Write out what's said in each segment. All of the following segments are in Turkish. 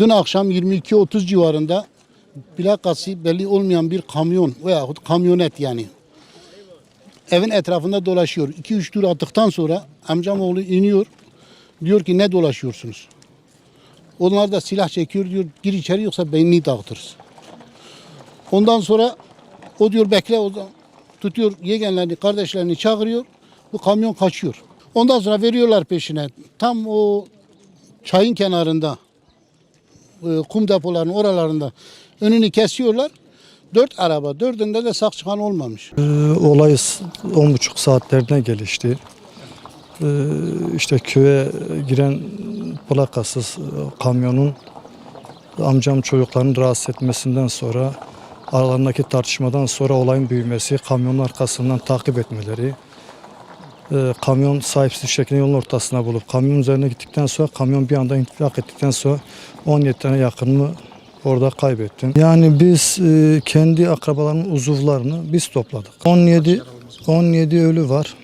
Dün akşam 22.30 civarında plakası belli olmayan bir kamyon veyahut kamyonet yani evin etrafında dolaşıyor. 2-3 tur attıktan sonra amcam oğlu iniyor. Diyor ki ne dolaşıyorsunuz? Onlar da silah çekiyor diyor gir içeri yoksa beynini dağıtırız. Ondan sonra o diyor bekle o da tutuyor yegenlerini kardeşlerini çağırıyor. Bu kamyon kaçıyor. Ondan sonra veriyorlar peşine. Tam o çayın kenarında e, kum depolarının oralarında önünü kesiyorlar. Dört araba, dördünde de sak çıkan olmamış. Ee, olay on buçuk saatlerine gelişti. Ee, işte köye giren plakasız e, kamyonun amcam çocuklarını rahatsız etmesinden sonra aralarındaki tartışmadan sonra olayın büyümesi, kamyonun arkasından takip etmeleri, e, kamyon sahipsiz şekilde yolun ortasına bulup kamyon üzerine gittikten sonra kamyon bir anda intilak ettikten sonra 17 tane yakınımı orada kaybettim. Yani biz e, kendi akrabalarımın uzuvlarını biz topladık. 17 17 ölü var.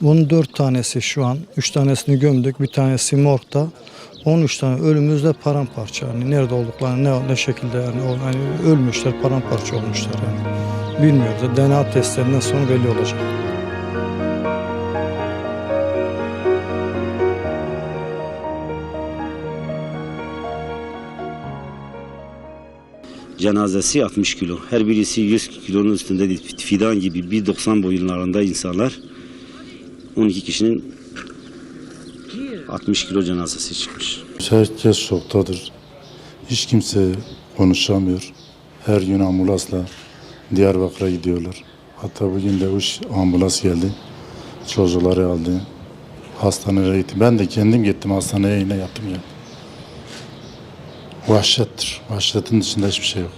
Bunun 4 tanesi şu an, 3 tanesini gömdük, bir tanesi morgda. 13 tane ölümüz de paramparça. Yani nerede olduklarını, ne, ne şekilde yani, yani ölmüşler, paramparça olmuşlar yani. Bilmiyoruz. DNA testlerinden sonra belli olacak. Cenazesi 60 kilo. Her birisi 100 kilonun üstünde fidan gibi 1.90 boyunlarında insanlar. 12 kişinin 60 kilo cenazesi çıkmış. Herkes şoktadır. Hiç kimse konuşamıyor. Her gün ambulansla Diyarbakır'a gidiyorlar. Hatta bugün de uç ambulans geldi. Çocukları aldı. Hastaneye gitti. Ben de kendim gittim hastaneye yine yattım ya. Vahşettir. Vahşetin dışında hiçbir şey yok.